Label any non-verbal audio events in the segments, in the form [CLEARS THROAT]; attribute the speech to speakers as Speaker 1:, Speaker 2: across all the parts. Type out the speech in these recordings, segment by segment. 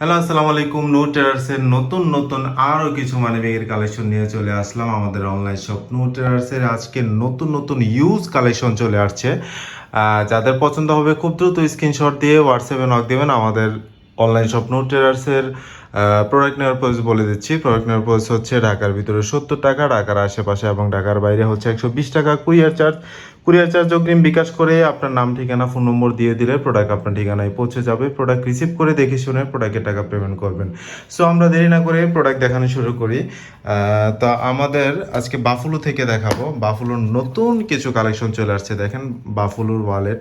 Speaker 1: Hello আসসালামু আলাইকুম no টেরার্সের নতুন নতুন আরও কিছু মানে ব্যাগের কালেকশন নিয়ে চলে আসলাম আমাদের অনলাইন শপ নো টেরার্সের আজকে নতুন নতুন ইউজ কালেকশন চলে আসছে। যাদের পছন্দ হবে খুব দ্রুত স্ক্রিনশট দিয়ে হোয়াটসঅ্যাপে নক দেবেন। আমাদের অনলাইন শপ নো টেরার্সের প্রোডাক্ট নেওয়ার প্রাইস বলে দিচ্ছি। প্রোডাক্ট নেওয়ার প্রাইস হচ্ছে ঢাকার ভিতরে সত্তর টাকা, ঢাকার আশেপাশে এবং ঢাকার বাইরে হচ্ছে একশো বিশ টাকা। কুরিয়ার চার্জ কুরিয়ার চার্জ অগ্রিম বিকাশ করে আপনার নাম, ঠিকানা, ফোন নম্বর দিয়ে দিলে প্রোডাক্ট আপনার ঠিকানায় পৌঁছে যাবে। প্রোডাক্ট রিসিভ করে দেখে শুনে প্রোডাক্টের টাকা পেমেন্ট করবেন। সো আমরা দেরি না করে প্রোডাক্ট দেখানো শুরু করি। তো আমাদের আজকে বাফুলো থেকে দেখাবো। বাফুলোর নতুন কিছু কালেকশন চলে আসছে। দেখেন বাফুলোর ওয়ালেট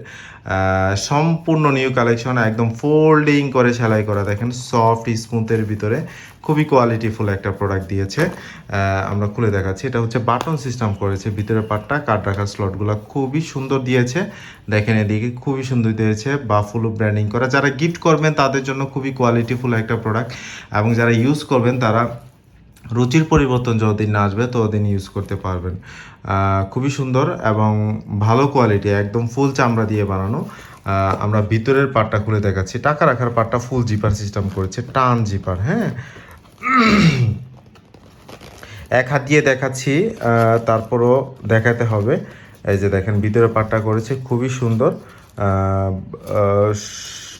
Speaker 1: সম্পূর্ণ নিউ কালেকশন একদম ফোল্ডিং করে সেলাই করা। দেখেন সফট স্মুথের ভিতরে খুবই কোয়ালিটিফুল একটা প্রোডাক্ট দিয়েছে। আমরা খুলে দেখাচ্ছি। এটা হচ্ছে বাটন সিস্টেম করেছে। ভিতরের পাটটা কাট রাখার স্লটগুলো খুবই সুন্দর দিয়েছে। দেখেন এদিকে খুবই সুন্দর দিয়েছে। বাফুলো ব্র্যান্ডিং করা। যারা গিফট করবেন, তাদের জন্য খুবই কোয়ালিটিফুল একটা প্রোডাক্ট এবং যারা ইউজ করবেন, তারা রুচির পরিবর্তন যতদিন না আসবে, ততদিন ইউজ করতে পারবেন। খুবই সুন্দর এবং ভালো কোয়ালিটি একদম ফুল চামড়া দিয়ে বানানো। আমরা ভিতরের পার্টটা খুলে দেখাচ্ছি। টাকা রাখার পার্টটা ফুল জিপার সিস্টেম করেছে। টান জিপার হ্যাঁ? [CLEARS THROAT] এক হাত দিয়ে দেখাচ্ছি তারপরও দেখাতে হবে। এই যে দেখেন, ভিতরে পাটটা করেছে, খুবই সুন্দর।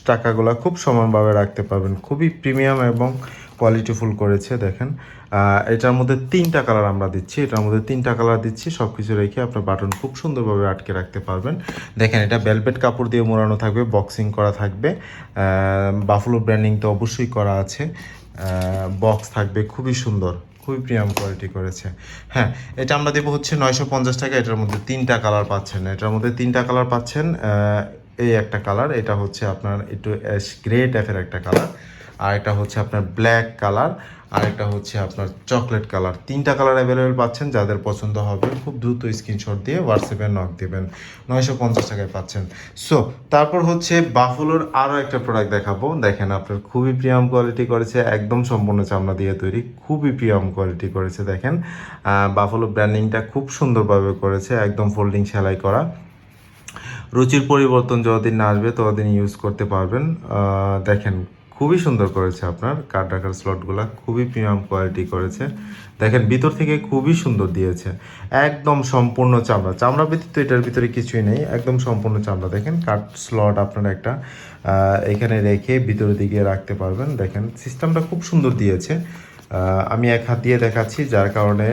Speaker 1: টাকাগুলা খুব সমানভাবে রাখতে পারবেন। খুবই প্রিমিয়াম এবং কোয়ালিটিফুল করেছে, দেখেন। এটার মধ্যে তিনটা কালার আমরা দিচ্ছি। এটার মধ্যে তিনটা কালার দিচ্ছি সব কিছু রেখে আপনার বাটন খুব সুন্দরভাবে আটকে রাখতে পারবেন। দেখেন, এটা বেলভেট কাপড় দিয়ে মোড়ানো থাকবে বক্সিং করা থাকবে। বাফলো ব্র্যান্ডিং তো অবশ্যই করা আছে। বক্স থাকবে, খুবই সুন্দর, খুবই প্রিমিয়াম কোয়ালিটি করেছে। হ্যাঁ এটা আমরা দেবো হচ্ছে নয়শো পঞ্চাশ টাকা, এটার মধ্যে তিনটা কালার পাচ্ছেন। এটার মধ্যে তিনটা কালার পাচ্ছেন এই একটা কালার এটা হচ্ছে আপনার একটু গ্রে টাইপের একটা কালার আর একটা হচ্ছে আপনার ব্ল্যাক কালার আর একটা হচ্ছে আপনার চকলেট কালার তিনটা কালার অ্যাভেলেবেল পাচ্ছেন, যাদের পছন্দ হবে খুব দ্রুত স্ক্রিনশট দিয়ে হোয়াটসঅ্যাপে নক দেবেন। নয়শো পঞ্চাশ টাকায় পাচ্ছেন। সো তারপর হচ্ছে বাফলোর আরও একটা প্রোডাক্ট দেখাবো। দেখেন আপনার খুবই প্রিয়াম কোয়ালিটি করেছে, একদম সম্পূর্ণ চামড়া দিয়ে তৈরি, খুবই প্রিয়াম কোয়ালিটি করেছে, দেখেন। বাফলো ব্র্যান্ডিংটা খুব সুন্দরভাবে করেছে, একদম ফোল্ডিং সেলাই করা। রুচির পরিবর্তন যতদিন না আসবে, ততদিন ইউজ করতে পারবেন। দেখেন খুবই সুন্দর করেছে আপনার। কার্ড রাখার স্লটগুলা খুবই প্রিমিয়াম কোয়ালিটি করেছে। দেখেন, ভিতর থেকে খুবই সুন্দর দিয়েছে। একদম সম্পূর্ণ চামড়া। চামড়া ব্যতীত এটার ভিতরে কিছুই নেই। একদম সম্পূর্ণ চামড়া। দেখেন কার্ড স্লট আপনার একটা এখানে রেখে ভিতরের দিকে রাখতে পারবেন। দেখেন সিস্টেমটা খুব সুন্দর দিয়েছে। আমি এক হাত দিয়ে দেখাচ্ছি। যার কারণে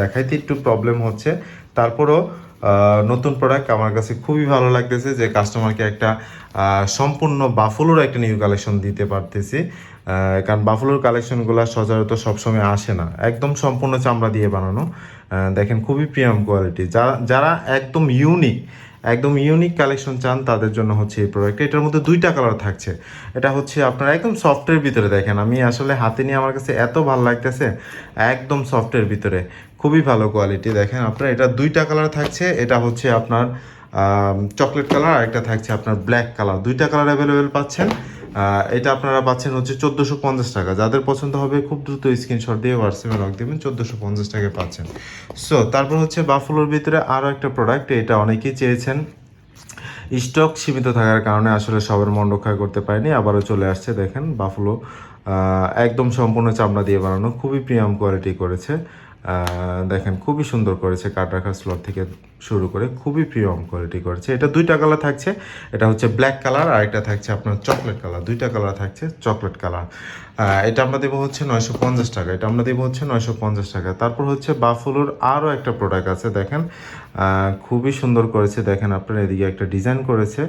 Speaker 1: দেখাইতে একটু প্রবলেম হচ্ছে। তারপরও নতুন প্রোডাক্ট আমার কাছে খুবই ভালো লাগতেছে যে কাস্টমারকে একটা সম্পূর্ণ বাফলোর একটা নিউ কালেকশন দিতে পারতেছি। কারণ বাফলোর কালেকশনগুলো সচরাচর সবসময় আসে না। একদম সম্পূর্ণ চামড়া দিয়ে বানানো। দেখেন খুবই প্রিমিয়াম কোয়ালিটি যারা যারা একদম ইউনিক একদম ইউনিক কালেকশন চান, তাদের জন্য হচ্ছে এই প্রোডাক্ট এটার মধ্যে দুইটা কালার থাকছে। এটা হচ্ছে আপনার একদম সফটের ভিতরে দেখেন। আমি আসলে হাতে নিয়ে আমার কাছে এত ভালো লাগতেছে, একদম সফটের ভিতরে। খুবই ভালো কোয়ালিটি দেখেন আপনার, এটা দুইটা কালার থাকছে, এটা হচ্ছে আপনার চকলেট কালার আর একটা থাকছে আপনার ব্ল্যাক কালার দুইটা কালার অ্যাভেলেবেল পাচ্ছেন এটা আপনারা পাচ্ছেন হচ্ছে চোদ্দোশো পঞ্চাশ টাকা। যাদের পছন্দ হবে খুব দ্রুত স্ক্রিনশট দিয়ে হোয়াটসঅ্যাপে লক দেবেন, চোদ্দোশো পঞ্চাশ টাকায় পাচ্ছেন। সো তারপর হচ্ছে বাফলোর ভিতরে আরও একটা প্রোডাক্ট এটা অনেকেই চেয়েছেন। স্টক সীমিত থাকার কারণে আসলে সবার মন রক্ষা করতে পারেনি, আবারও চলে আসছে, দেখেন বাফলো একদম সম্পূর্ণ চামড়া দিয়ে বানানো, খুবই প্রিমিয়াম কোয়ালিটি করেছে। দেখেন, খুবই সুন্দর করেছে কাট রাখার স্লট থেকে শুরু করে খুবই প্রিমিয়াম কোয়ালিটি করেছে। এটা দুইটা কালার থাকছে। এটা হচ্ছে ব্ল্যাক কালার আর একটা থাকছে আপনার চকলেট কালার দুইটা কালার থাকছে চকলেট কালার এটা আমরা দেবো হচ্ছে নয়শো পঞ্চাশ টাকা। এটা আমরা দেবো হচ্ছে নয়শো পঞ্চাশ টাকা। তারপর হচ্ছে বাফলোর আরও একটা প্রোডাক্ট আছে, দেখেন। খুবই সুন্দর করেছে। দেখেন আপনার এদিকে একটা ডিজাইন করেছে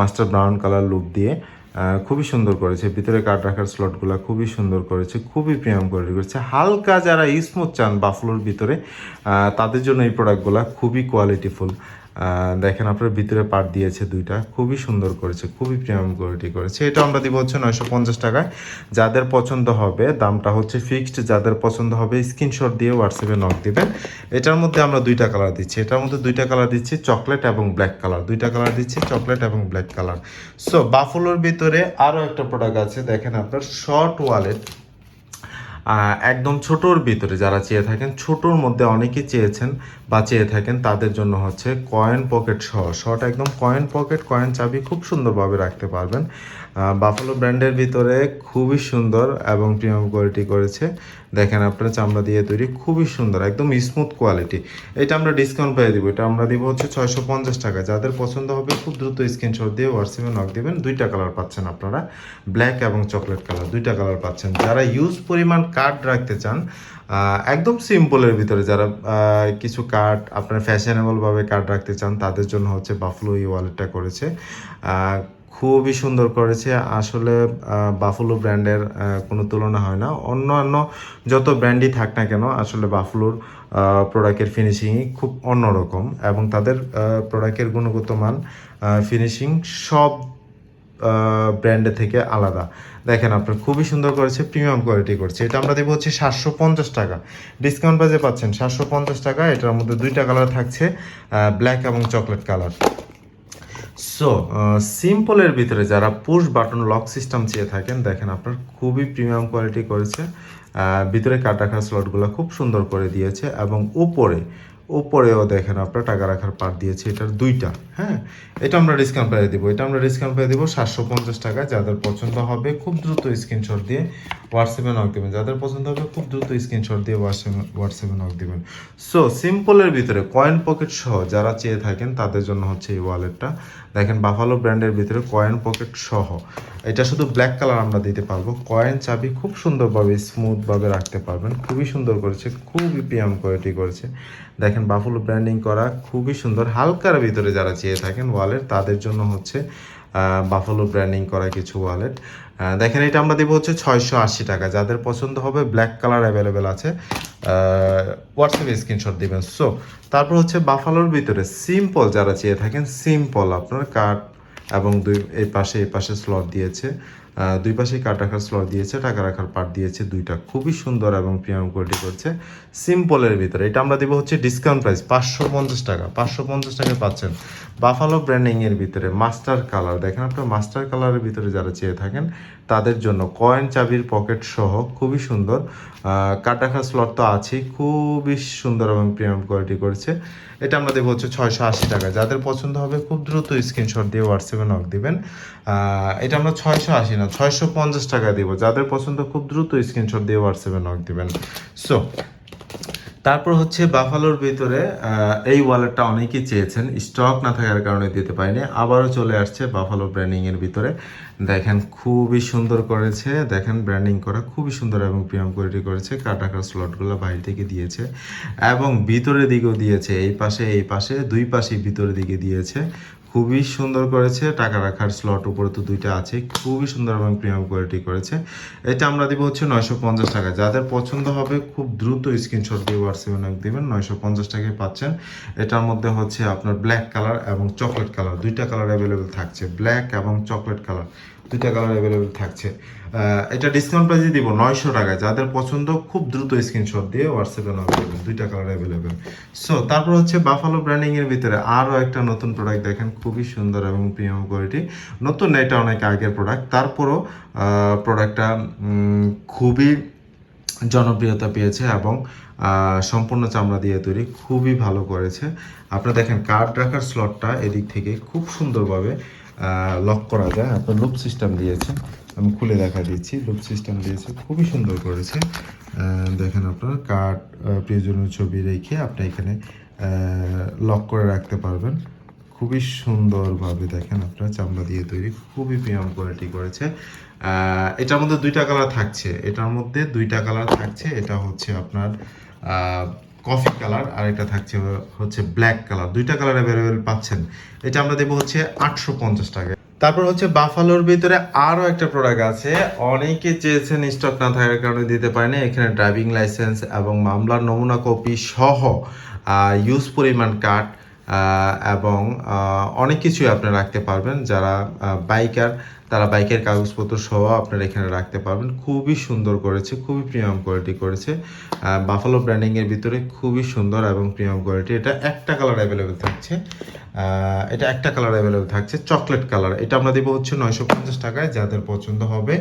Speaker 1: মাস্টার ব্রাউন কালার লুক দিয়ে। খুবই সুন্দর করেছে। ভিতরে কার্ড রাখার স্লটগুলো খুবই সুন্দর করেছে, খুবই প্রিমিয়াম কোয়ালিটি করেছে। হালকা যারা স্মুথ চান বাফলোর ভিতরে তাদের জন্য এই প্রোডাক্টগুলো খুবই কোয়ালিটিফুল দেখেন আপনার ভিতরে পার্ট দিয়েছে দুইটা। খুবই সুন্দর করেছে, খুবই প্রিমিয়াম কোয়ালিটি করেছে। এটা আমরা দিব হচ্ছে নয়শো পঞ্চাশ টাকায়। যাদের পছন্দ হবে, দামটা হচ্ছে ফিক্সড যাদের পছন্দ হবে স্ক্রিনশট দিয়ে হোয়াটসঅ্যাপে নক দিবেন। এটার মধ্যে আমরা দুইটা কালার দিচ্ছি। এটার মধ্যে দুইটা কালার দিচ্ছি চকলেট এবং ব্ল্যাক কালার দুইটা কালার দিচ্ছি চকলেট এবং ব্ল্যাক কালার সো বাফলোর ভিতরে আরও একটা প্রোডাক্ট আছে। দেখেন আপনার শর্ট ওয়ালেট একদম ছোটোর ভিতরে যারা চেয়ে থাকেন, ছোটোর মধ্যে অনেকেই চেয়েছেন বা চেয়ে থাকেন তাদের জন্য হচ্ছে কয়েন পকেট সহ। শর্ট একদম কয়েন পকেট কয়েন চাবি খুব সুন্দরভাবে রাখতে পারবেন। বাফালো ব্র্যান্ডের ভিতরে খুবই সুন্দর এবং প্রিমিয়াম কোয়ালিটি করেছে। দেখেন আপনার, চামড়া দিয়ে তৈরি খুবই সুন্দর, একদম স্মুথ কোয়ালিটি এটা আমরা ডিসকাউন্ট পেয়ে দিব। এটা আমরা দিব হচ্ছে ছয়শো পঞ্চাশ টাকা। যাদের পছন্দ হবে, খুব দ্রুত স্ক্রিনশট দিয়ে হোয়াটসঅ্যাপে নক দিবেন। দুইটা কালার পাচ্ছেন আপনারা ব্ল্যাক এবং চকলেট কালার দুইটা কালার পাচ্ছেন। যারা ইউজ পরিমাণ কার্ড রাখতে চান একদম সিম্পলের ভিতরে যারা কিছু কার্ড আপনার ফ্যাশনেবলভাবে কার্ড রাখতে চান, তাদের জন্য হচ্ছে বাফলো এই ওয়ালেটটা করেছে। খুবই সুন্দর করেছে। আসলে বাফলো ব্র্যান্ডের কোনো তুলনা হয় না। অন্যান্য যত ব্র্যান্ডই থাক না কেন, আসলে বাফলোর প্রোডাক্টের ফিনিশিংই খুব অন্যরকম এবং তাদের প্রোডাক্টের গুণগত মান ফিনিশিং সব ব্র্যান্ডের থেকে আলাদা। দেখেন আপনার, খুবই সুন্দর করেছে প্রিমিয়াম কোয়ালিটি করছে। এটা আমরা দেবো হচ্ছে সাতশো পঞ্চাশ টাকা। ডিসকাউন্ট বাজে পাচ্ছেন সাতশো পঞ্চাশ টাকা। এটার মধ্যে দুইটা কালার থাকছে ব্ল্যাক এবং চকলেট কালার সো সিম্পলের ভিতরে যারা পুশ বাটন লক সিস্টেম চেয়ে থাকেন, দেখেন আপনার খুবই প্রিমিয়াম কোয়ালিটি করেছে। ভিতরে কাট রাখার স্লটগুলো খুব সুন্দর করে দিয়েছে এবং উপরে, উপরেও দেখেন আপনার টাকা রাখার পার দিয়েছে, এটার দুইটা হ্যাঁ? এটা আমরা ডিসকাউন্ট পেয়ে দিব। এটা আমরা ডিসকাউন্ট পেয়ে দিব সাতশো পঞ্চাশ টাকা যাদের পছন্দ হবে, খুব দ্রুত স্ক্রিনশট দিয়ে হোয়াটসঅ্যাপে নক দেবেন। যাদের পছন্দ হবে খুব দ্রুত স্ক্রিনশট দিয়ে হোয়াটসঅ্যাপে হোয়াটসঅ্যাপে নক দেবেন। সো সিম্পলের ভিতরে কয়েন পকেট সহ যারা চেয়ে থাকেন, তাদের জন্য হচ্ছে এই ওয়ালেটটা দেখেন বাফালো ব্র্যান্ডের ভিতরে কয়েন পকেট সহ। এটা শুধু ব্ল্যাক কালার আমরা দিতে পারব। কয়েন চাবি খুব সুন্দরভাবে স্মুথভাবে রাখতে পারবেন। খুবই সুন্দর করেছে খুবই পিএম কোয়ালিটি করেছে। দেখেন বাফালো ব্র্যান্ডিং করা খুবই সুন্দর। হালকার ভিতরে যারা চেয়ে থাকেন ওয়ালেট তাদের জন্য হচ্ছে বাফালো ব্র্যান্ডিং করা কিছু ওয়ালেট দেখেন, এটা আমরা দেবো হচ্ছে ছয়শো আশি টাকা। যাদের পছন্দ হবে ব্ল্যাক কালার অ্যাভেলেবেল আছে। হোয়াটসঅ্যাপে স্ক্রিনশট দিবেন। সো তারপর হচ্ছে বাফালোর ভিতরে সিম্পল যারা চেয়ে থাকেন সিম্পল আপনার কার্ড এবং দুই, এই পাশে এই পাশে স্লট দিয়েছে। দুই পাশে কার্ড রাখার স্লট দিয়েছে, টাকা রাখার পার্ট দিয়েছে। দুইটা খুবই সুন্দর এবং প্রিমিয়াম কোয়ালিটি করছে। সিম্পলের ভিতরে। এটা আমরা দেবো হচ্ছে ডিসকাউন্ট প্রাইস পাঁচশো পঞ্চাশ টাকা। পাঁচশো পঞ্চাশ টাকায় পাচ্ছেন। বাফালো ব্র্যান্ডিং এর ভিতরে মাস্টার কালার দেখেন আপনার মাস্টার কালারের ভিতরে যারা চেয়ে থাকেন, তাদের জন্য কয়েন চাবির পকেট সহ খুবই সুন্দর। কাটাখা স্লট তো আছেই, খুবই সুন্দর এবং প্রিমিয়াম কোয়ালিটি করেছে। এটা আমরা দেবো হচ্ছে ছয়শো আশি টাকা। যাদের পছন্দ হবে খুব দ্রুত স্ক্রিনশট দিয়ে হোয়াটসঅ্যাপে নক দিবেন। এটা আমরা ছয়শো আশি না, ছয়শো পঞ্চাশ টাকা দিব। যাদের পছন্দ, খুব দ্রুত স্ক্রিনশট দিয়ে হোয়াটসঅ্যাপে নক দিবেন। সো তারপর হচ্ছে বাফালোর ভিতরে এই ওয়ালেটটা অনেকেই চেয়েছেন। স্টক না থাকার কারণে দিতে পারিনি। আবারও চলে আসছে বাফালো ব্র্যান্ডিংয়ের ভিতরে। দেখেন খুবই সুন্দর করেছে। দেখেন ব্র্যান্ডিং করা খুবই সুন্দর এবং প্রিমিয়াম কোয়ালিটি করেছে। কাটাকার স্লটগুলো বাইরে থেকে দিয়েছে এবং ভিতরের দিকেও দিয়েছে। এই পাশে এই পাশে, দুই পাশে ভিতরের দিকে দিয়েছে। খুবই সুন্দর করেছে। টাকা রাখার স্লট উপরে তো দুইটা আছে। খুবই সুন্দর এবং প্রিমিয়াম কোয়ালিটি করেছে। এটা আমরা দিব হচ্ছে নয়শো পঞ্চাশ টাকা। যাদের পছন্দ হবে, খুব দ্রুত স্ক্রিনশট দিয়ে হোয়াটসঅ্যাপে নাক দেবেন, নয়শো পঞ্চাশ টাকায় পাচ্ছেন। এটার মধ্যে হচ্ছে আপনার ব্ল্যাক কালার এবং চকলেট কালার দুইটা কালার অ্যাভেলেবেল থাকছে। ব্ল্যাক এবং চকলেট কালার দুইটা কালার অ্যাভেলেবেল থাকছে। এটা ডিসকাউন্ট প্রাইসে দিব নয়শো টাকায়। যাদের পছন্দ, খুব দ্রুত স্ক্রিনশট দিয়ে হোয়াটসঅ্যাপে নক দেবেন। দুইটা কালার অ্যাভেলেবেল সো তারপর হচ্ছে বাফালো ব্র্যান্ডিং এর ভিতরে আরও একটা নতুন প্রোডাক্ট দেখেন, খুবই সুন্দর এবং প্রিমিয়াম কোয়ালিটি নতুন, এটা অনেক আগের প্রোডাক্ট তারপরও প্রোডাক্টটা খুবই জনপ্রিয়তা পেয়েছে এবং সম্পূর্ণ চামড়া দিয়ে তৈরি, খুবই ভালো করেছে। আপনারা দেখেন কার্ড রাখার স্লটটা এদিক থেকে খুব সুন্দরভাবে লক করা যায়। আপনার লুপ সিস্টেম দিয়েছে। আমি খুলে দেখা দিচ্ছি লুপ সিস্টেম দিয়েছে, খুবই সুন্দর করেছে। দেখেন আপনার কার্ড প্রিয়জনের ছবি রেখে আপনি এখানে লক করে রাখতে পারবেন। খুবই সুন্দরভাবে দেখেন আপনার, চামড়া দিয়ে তৈরি, খুবই প্রিমিয়াম কোয়ালিটি করেছে। এটার মধ্যে দুইটা কালার থাকছে। এটার মধ্যে দুইটা কালার থাকছে, এটা হচ্ছে আপনার কফি কালার আর এটা থাকছে হচ্ছে ব্ল্যাক কালার দুইটা কালার অ্যাভেলেবেল পাচ্ছেন। এটা আমরা দেবো হচ্ছে আটশো পঞ্চাশ টাকা তারপর হচ্ছে বাফালোর ভিতরে আরও একটা প্রোডাক্ট আছে। অনেকে চেয়েছেন স্টক না থাকার কারণে দিতে পারেনি। এখানে ড্রাইভিং লাইসেন্স এবং মামলার নমুনা কপি সহ ইউজ পরিমাণ কার্ড এবং অনেক কিছুই আপনি রাখতে পারবেন। যারা বাইকার তারা বাইকের কাগজপত্র সহ আপনারা এখানে রাখতে পারবেন। খুবই সুন্দর করেছে, খুবই প্রিমিয়াম কোয়ালিটি করেছে। বাফালো ব্র্যান্ডিংয়ের ভিতরে খুবই সুন্দর এবং প্রিমিয়াম কোয়ালিটি এটা একটা কালার অ্যাভেলেবেল থাকছে। এটা একটা কালার অ্যাভেলেবেল থাকছে চকলেট কালার এটা আমরা দেবো হচ্ছে নয়শো পঞ্চাশ টাকায়, যাদের পছন্দ হবে,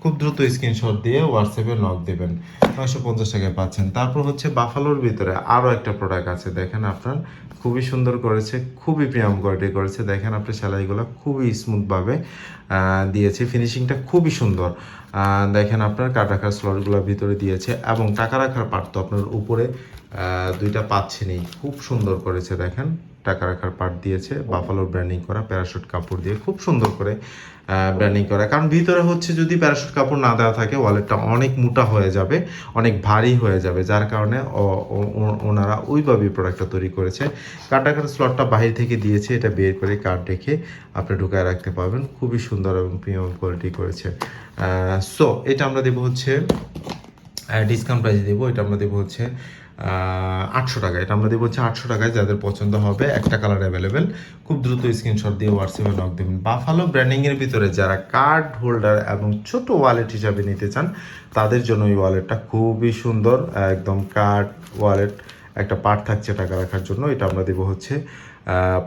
Speaker 1: খুব দ্রুত স্ক্রিনশট দিয়ে হোয়াটসঅ্যাপে নক দেবেন। নয়শো পঞ্চাশ টাকায় পাচ্ছেন। তারপর হচ্ছে বাফালোর ভিতরে আরও একটা প্রোডাক্ট আছে, দেখেন আপনার, খুবই সুন্দর করেছে, খুবই প্রিয়াম কোয়ালিটি করেছে। দেখেন আপনি সেলাইগুলো খুবই স্মুথভাবে দিয়েছে। ফিনিশিংটা খুবই সুন্দর। দেখেন আপনার কার্ড রাখার স্লটগুলো ভিতরে দিয়েছে এবং টাকা রাখার পার্ট তো আপনার উপরে দুইটা পাচ্ছেনই খুব সুন্দর করেছে, দেখেন। টাকা রাখার পার্ট দিয়েছে। বাফালোর ব্র্যান্ডিং করা প্যারাশুট কাপড় দিয়ে খুব সুন্দর করে ব্র্যান্ডিং করা। কারণ ভিতরে হচ্ছে যদি প্যারাশুট কাপড় না দেওয়া থাকে ওয়ালেটটা অনেক মোটা হয়ে যাবে, অনেক ভারী হয়ে যাবে। যার কারণে ওনারা ওইভাবেই প্রোডাক্টটা তৈরি করেছে। রাখার স্লটটা বাহির থেকে দিয়েছে, এটা বের করে কার্ড রেখে আপনি ঢুকায় রাখতে পারবেন। খুবই সুন্দর এবং প্রিমিয়াম কোয়ালিটি করেছে। সো এটা আমরা দেবো হচ্ছে ডিসকাউন্ট প্রাইসে দেবো। এটা আমরা দেবো হচ্ছে আটশো টাকা। এটা আমরা দেবো হচ্ছে আটশো টাকায়, যাদের পছন্দ হবে, একটা কালার অ্যাভেলেবেল খুব দ্রুত স্ক্রিনশট দিয়ে হোয়াটসঅ্যাপে নক দেবেন। বাফালো ব্র্যান্ডিংয়ের ভিতরে যারা কার্ড হোল্ডার এবং ছোট ওয়ালেট হিসাবে নিতে চান, তাদের জন্য এই ওয়ালেটটা খুবই সুন্দর। একদম কার্ড ওয়ালেট একটা পার্ট থাকছে টাকা রাখার জন্য। এটা আমরা দেবো হচ্ছে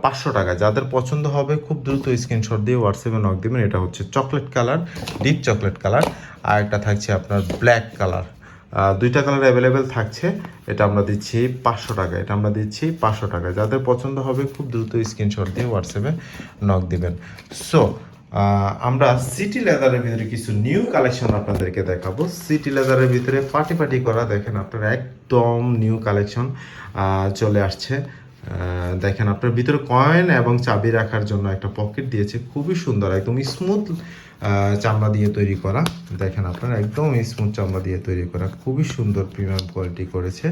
Speaker 1: পাঁচশো টাকা। যাদের পছন্দ হবে, খুব দ্রুত স্ক্রিনশট দিয়ে হোয়াটসঅ্যাপে নক দেবেন। এটা হচ্ছে chocolate colour deep chocolate colour আর একটা থাকছে আপনার ব্ল্যাক কালার দুইটা কালার অ্যাভেলেবেল থাকছে। এটা আমরা দিচ্ছি পাঁচশো টাকা। এটা আমরা দিচ্ছি পাঁচশো টাকা। যাদের পছন্দ হবে খুব দ্রুত স্ক্রিনশট দিয়ে হোয়াটসঅ্যাপে নক দিবেন। সো আমরা সিটি লেদারের ভিতরে কিছু নিউ কালেকশন আপনাদেরকে দেখাবো। সিটি লেদারের ভিতরে পার্টি পার্টি করা দেখেন আপনারা একদম নিউ কালেকশন চলে আসছে। দেখেন আপনার ভিতরে কয়েন এবং চাবি রাখার জন্য একটা পকেট দিয়েছে। খুবই সুন্দর, একদম স্মুথ চামড়া দিয়ে তৈরি করা। দেখেন আপনারা, একদম স্মুথ চামড়া দিয়ে তৈরি করা। খুবই সুন্দর প্রিমিয়াম কোয়ালিটি করেছে।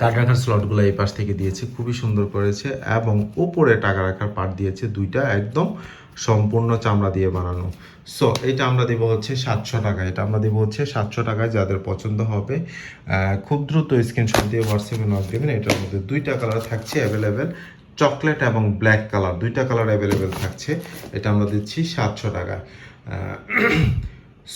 Speaker 1: টাকা রাখার স্লটগুলো এই পাশ থেকে দিয়েছে, খুবই সুন্দর করেছে এবং ওপরে টাকা রাখার পার্ট দিয়েছে দুইটা একদম সম্পূর্ণ চামড়া দিয়ে বানানো। সো এটা আমরা দেবো হচ্ছে সাতশো টাকা। এটা আমরা দেবো হচ্ছে সাতশো টাকায়, যাদের পছন্দ হবে খুব দ্রুত স্ক্রিনশট দিয়ে হোয়াটসঅ্যাপে নক দেবেন। এটার মধ্যে দুইটা কালার থাকছে অ্যাভেলেবেল চকলেট এবং ব্ল্যাক কালার, দুইটা কালার অ্যাভেলেবেল থাকছে। এটা আমরা দিচ্ছি সাতশো টাকা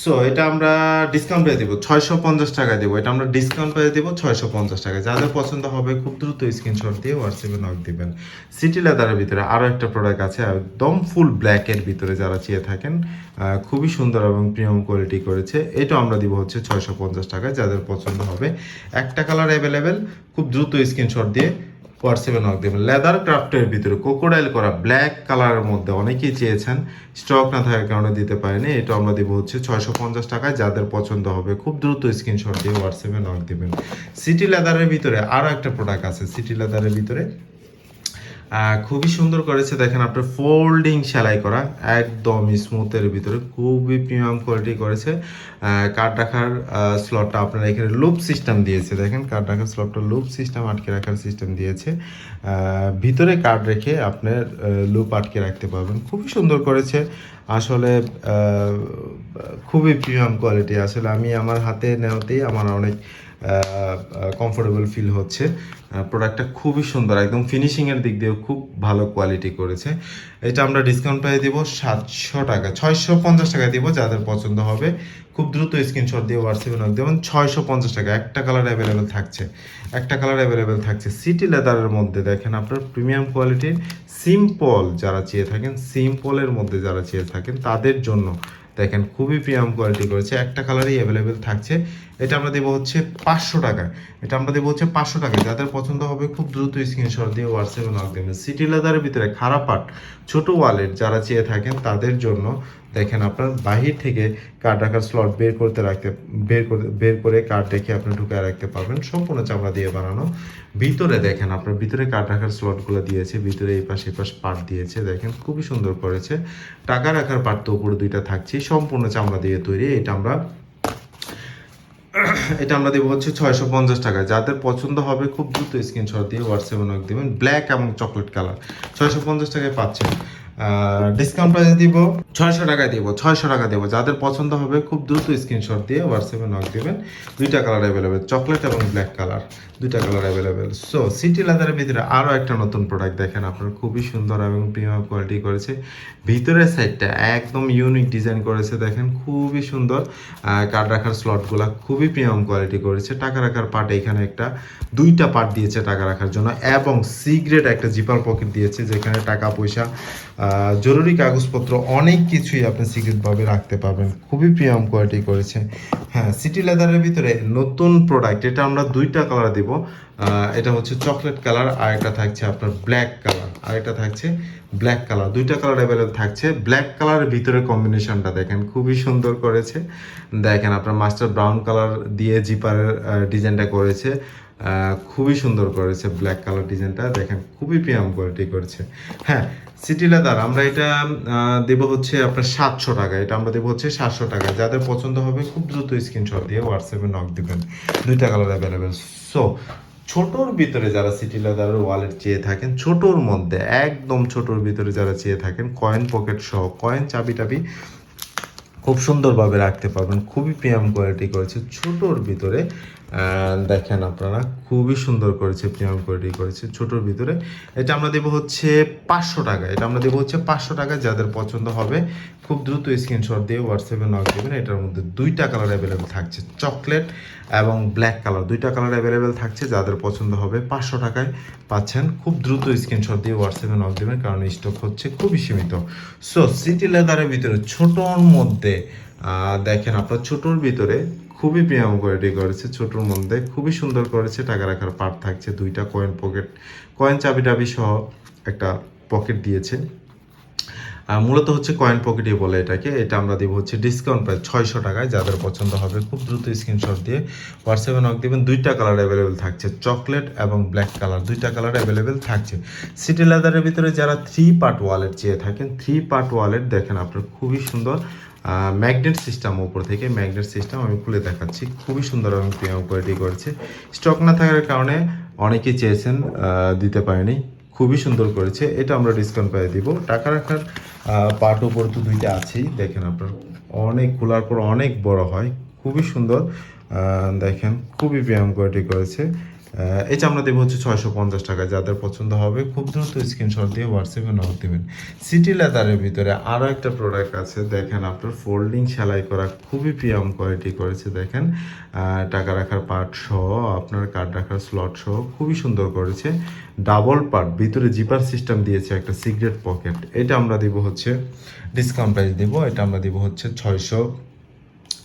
Speaker 1: সো এটা আমরা ডিসকাউন্ট পেয়ে দেবো, ছয়শো পঞ্চাশ টাকায় দেবো। এটা আমরা ডিসকাউন্ট পেয়ে দেবো, ছয়শো পঞ্চাশ টাকায়। যাদের পছন্দ হবে, খুব দ্রুত স্ক্রিনশট দিয়ে হোয়াটসঅ্যাপে নক দিবেন। সিটি লেদারের ভিতরে আরও একটা প্রোডাক্ট আছে, একদম ফুল ব্ল্যাকের ভিতরে যারা চেয়ে থাকেন খুবই সুন্দর এবং প্রিমিয়াম কোয়ালিটি করেছে। এটা আমরা দিব হচ্ছে ছয়শো পঞ্চাশ টাকায় যাদের পছন্দ হবে। একটা কালার অ্যাভেলেবেল খুব দ্রুত স্ক্রিনশট দিয়ে হোয়াটসঅ্যাপে নক দেবেন লেদার ক্রাফ্টের ভিতরে কোকোডাইল করা ব্ল্যাক কালারের মধ্যে অনেকেই চেয়েছেন স্টক না থাকার কারণে দিতে পারেনি। এটা আমরা দেবো হচ্ছে ছয়শো পঞ্চাশ টাকায়, যাদের পছন্দ হবে, খুব দ্রুত স্ক্রিনশট দিয়ে হোয়াটসঅ্যাপে নক দেবেন সিটি লেদারের ভিতরে আরও একটা প্রোডাক্ট আছে সিটি লেদারের ভিতরে খুবই সুন্দর করেছে। দেখেন আপনার ফোল্ডিং সেলাই করা, একদম স্মুথের ভিতরে খুবই প্রিমিয়াম কোয়ালিটি করেছে। কার্ড রাখার স্লটটা আপনার এখানে লুপ সিস্টেম দিয়েছে। দেখেন কার্ড রাখার স্লটটা লুপ সিস্টেম আটকে রাখার সিস্টেম দিয়েছে। ভিতরে কার্ড রেখে আপনার লুপ আটকে রাখতে পারবেন। খুবই সুন্দর করেছে। আসলে খুবই প্রিমিয়াম কোয়ালিটি আসলে আমি আমার হাতে নেওয়াতেই আমার অনেক কমফোর্টেবল ফিল হচ্ছে। প্রোডাক্টটা খুবই সুন্দর, একদম ফিনিশিংয়ের দিক দিয়েও খুব ভালো কোয়ালিটি করেছে। এটা আমরা ডিসকাউন্ট পেয়ে দিব সাতশো টাকা, ছয়শো পঞ্চাশ টাকা দিব, যাদের পছন্দ হবে। খুব দ্রুত স্ক্রিনশট দিয়ে হোয়াটসঅ্যাপে নক দেবেন ছয়শো পঞ্চাশ টাকা, একটা কালার অ্যাভেলেবেল থাকছে, একটা কালার অ্যাভেলেবেল থাকছে। সিটি লেদারের মধ্যে দেখেন আপনার প্রিমিয়াম কোয়ালিটির সিম্পল যারা চেয়ে থাকেন সিম্পলের মধ্যে যারা চেয়ে থাকেন, তাদের জন্য দেখেন খুবই প্রিমিয়াম কোয়ালিটি করেছে। একটা কালারই অ্যাভেলেবেল থাকছে এটা আমরা দেবো হচ্ছে পাঁচশো টাকা। এটা আমরা দেবো হচ্ছে পাঁচশো টাকা। যাদের পছন্দ হবে খুব দ্রুত স্ক্রিনশট দিয়ে হোয়াটসঅ্যাপে নক দেবেন। সিটি লেদারের ভিতরে খারাপ পাট ছোট ওয়ালেট যারা চেয়ে থাকেন তাদের জন্য দেখেন আপনার বাহির থেকে কার্ড রাখার স্লট বের করতে রাখতে, বের করে বের করে কার্ড রেখে আপনি ঢুকায় রাখতে পারবেন। সম্পূর্ণ চামড়া দিয়ে বানানো। ভিতরে দেখেন আপনার ভিতরে কার্ড রাখার স্লটগুলো দিয়েছে, ভিতরে এই পাশে এই পাশ পার্ট দিয়েছে। দেখেন খুবই সুন্দর করেছে। টাকা রাখার পার্ট তো উপরে দুইটা থাকছে সম্পূর্ণ চামড়া দিয়ে তৈরি। এটা আমরা [COUGHS] এটা আমরা দেবো হচ্ছে ছয়শো পঞ্চাশ টাকা যাদের পছন্দ হবে খুব দ্রুত স্ক্রিনশট দিয়ে হোয়াটসঅ্যাপে নক দেবেন। ব্ল্যাক এবং চকলেট কালার ছয়শো পঞ্চাশ টাকায় পাচ্ছেন। ডিসকাউন্ট প্রাইস দিব। ছয়শো টাকায় দিব, ছয়শো টাকা দেবো। যাদের পছন্দ হবে খুব দ্রুত স্ক্রিনশট দিয়ে হোয়াটসঅ্যাপে নক দেবেন। দুইটা কালার অ্যাভেলেবেল চকলেট এবং ব্ল্যাক কালার দুইটা কালার অ্যাভেলেবেল সো সিটি লেদারের ভিতরে আরও একটা নতুন প্রোডাক্ট দেখেন আপনার। খুবই সুন্দর এবং প্রিমিয়াম কোয়ালিটি করেছে। ভিতরের সাইডটা একদম ইউনিক ডিজাইন করেছে দেখেন। খুবই সুন্দর। কার্ড রাখার স্লটগুলো খুবই প্রিমিয়াম কোয়ালিটি করেছে। টাকা রাখার পার্ট এখানে একটা, দুইটা পার্ট দিয়েছে টাকা রাখার জন্য। এবং সিগ্রেট একটা জিপার পকেট দিয়েছে, যেখানে টাকা পয়সা জরুরি কাগজপত্র অনেক কিছুই আপনি সিক্রেটভাবে রাখতে পারবেন। খুবই প্রিমিয়াম কোয়ালিটি করেছে হ্যাঁ সিটি লেদারের ভিতরে নতুন প্রোডাক্ট এটা আমরা দুইটা কালার দিব। এটা হচ্ছে চকলেট কালার আর একটা থাকছে আপনার ব্ল্যাক কালার আর একটা থাকছে ব্ল্যাক কালার দুইটা কালার অ্যাভেলেবল থাকছে। ব্ল্যাক কালারের ভিতরে কম্বিনেশনটা দেখেন, খুবই সুন্দর করেছে। দেখেন, আপনার মাস্টার ব্রাউন কালার দিয়ে জিপারের ডিজাইনটা করেছে। খুবই সুন্দর করেছে ব্ল্যাক কালার ডিজাইনটা দেখেন, খুবই প্রিয়াম কোয়ালিটি করেছে। হ্যাঁ সিটি লেদার আমরা এটা দেবো হচ্ছে আপনার সাতশো টাকা। এটা আমরা দেবো হচ্ছে সাতশো টাকা। যাদের পছন্দ হবে খুব দ্রুত স্ক্রিনশট দিয়ে হোয়াটসঅ্যাপে নক দিবেন। দুইটা কালার অ্যাভেলেবেল সো ছোটোর ভিতরে যারা সিটি লেদারের ওয়ালেট চেয়ে থাকেন, ছোটোর মধ্যে, একদম ছোটোর ভিতরে যারা চেয়ে থাকেন কয়েন পকেট সহ কয়েন চাবি টাবি খুব সুন্দরভাবে রাখতে পারবেন। খুবই প্রিয়াম কোয়ালিটি করেছে। ছোটোর ভিতরে দেখেন আপনারা, খুবই সুন্দর করেছে প্রিয়াম কোয়ালিটি করেছে, ছোটোর ভিতরে। এটা আমরা দেবো হচ্ছে পাঁচশো টাকা। এটা আমরা দেবো হচ্ছে পাঁচশো টাকা, যাদের পছন্দ হবে, খুব দ্রুত স্ক্রিনশট দিয়ে হোয়াটসঅ্যাপে নক দেবেন। এটার মধ্যে দুইটা কালার অ্যাভেলেবেল থাকছে চকলেট এবং ব্ল্যাক কালার দুইটা কালার অ্যাভেলেবেল থাকছে, যাদের পছন্দ হবে, পাঁচশো টাকায় পাচ্ছেন। খুব দ্রুত স্ক্রিনশট দিয়ে হোয়াটসঅ্যাপে নক দেবেন, কারণ স্টক হচ্ছে খুবই সীমিত। সো সিটি লেদারের ভিতরে, ছোটোর মধ্যে দেখেন আপনার ছোটোর ভিতরে খুবই প্রিয়াম কোয়ালিটি করেছে ছোটোর মধ্যে। খুবই সুন্দর করেছে টাকা রাখার পার্ট থাকছে। দুইটা কয়েন পকেট কয়েন চাবি টাবি সহ একটা পকেট দিয়েছে। আহ, মূলত হচ্ছে কয়েন পকেটই বলে এটাকে। এটা আমরা দিব হচ্ছে ডিসকাউন্ট প্রাইস ছয়শো টাকায়। যাদের পছন্দ হবে খুব দ্রুত স্ক্রিনশট দিয়ে হোয়াটসঅ্যাপে নক দিবেন। দুইটা কালার অ্যাভেলেবেল থাকছে চকলেট এবং ব্ল্যাক কালার দুইটা কালার অ্যাভেলেবেল থাকছে। সিটি লেদারের ভিতরে যারা থ্রি পার্ট ওয়ালেট চেয়ে থাকেন থ্রি পার্ট ওয়ালেট দেখেন আপনার খুবই সুন্দর। ম্যাগনেট সিস্টেম উপর থেকে ম্যাগনেট সিস্টেম আমি খুলে দেখাচ্ছি। খুবই সুন্দর এবং প্রিমিয়াম কোয়ালিটি করেছে। স্টক না থাকার কারণে অনেকেই চেয়েছেন দিতে পারেনি। খুবই সুন্দর করেছে। এটা আমরা ডিসকাউন্ট পেয়ে দিব। টাকা রাখার পার্ট উপর তো দুইটা আছেই। দেখেন আপনার, অনেক খোলার পর অনেক বড় হয়। খুবই সুন্দর দেখেন, খুবই ব্যায়াম কোয়ালিটি করেছে। এটা আমরা দেবো হচ্ছে ছয়শো পঞ্চাশ টাকা, যাদের পছন্দ হবে, খুব দ্রুত স্ক্রিনশট দিয়ে হোয়াটসঅ্যাপে নক দেবেন। সিটি লেদারের ভিতরে আরও একটা প্রোডাক্ট আছে, দেখেন আপনার ফোল্ডিং সেলাই করা খুবই প্রিয়াম কোয়ালিটি করেছে, দেখেন। টাকা রাখার পার্ট সহ, আপনার কার্ড রাখার স্লট সহ, খুবই সুন্দর করেছে। ডাবল পার্ট ভিতরে জিপার সিস্টেম দিয়েছে একটা সিগারেট পকেট এটা আমরা দিব হচ্ছে ডিসকাউন্ট প্রাইস দিব, এটা আমরা দিব হচ্ছে ছয়শো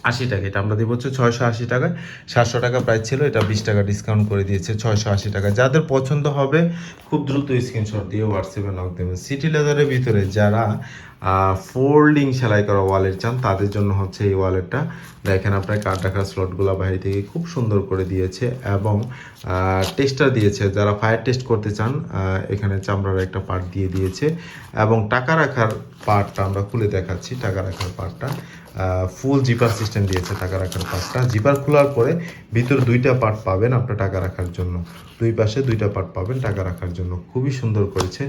Speaker 1: আশি টাকা, এটা আমরা দিব হচ্ছে ছয়শো আশি টাকায়। সাতশো টাকা প্রাইস ছিল, এটা বিশ টাকা ডিসকাউন্ট করে দিয়েছে, ছয়শো আশি টাকা। যাদের পছন্দ হবে, খুব দ্রুত স্ক্রিনশট দিয়ে হোয়াটসঅ্যাপে নক দেবেন। সিটি লেদারের ভিতরে যারা ফোল্ডিং সেলাই করা ওয়ালেট চান, তাদের জন্য হচ্ছে এই ওয়ালেটটা দেখেন আপনার কার্ড রাখার স্লটগুলো বাইরে থেকে খুব সুন্দর করে দিয়েছে এবং টেস্টার দিয়েছে। যারা ফায়ার টেস্ট করতে চান এখানে চামড়ার একটা পার্ট দিয়ে দিয়েছে। এবং টাকা রাখার পার্টটা আমরা খুলে দেখাচ্ছি, টাকা রাখার পার্টটা ফুল জিপার সিস্টেম দিয়েছে টাকা রাখার পার্টটা জিপার খোলার পরে ভিতর দুইটা পার্ট পাবেন আপনার টাকা রাখার জন্য। দুই পাশে দুইটা পার্ট পাবেন টাকা রাখার জন্য। খুবই সুন্দর করেছে।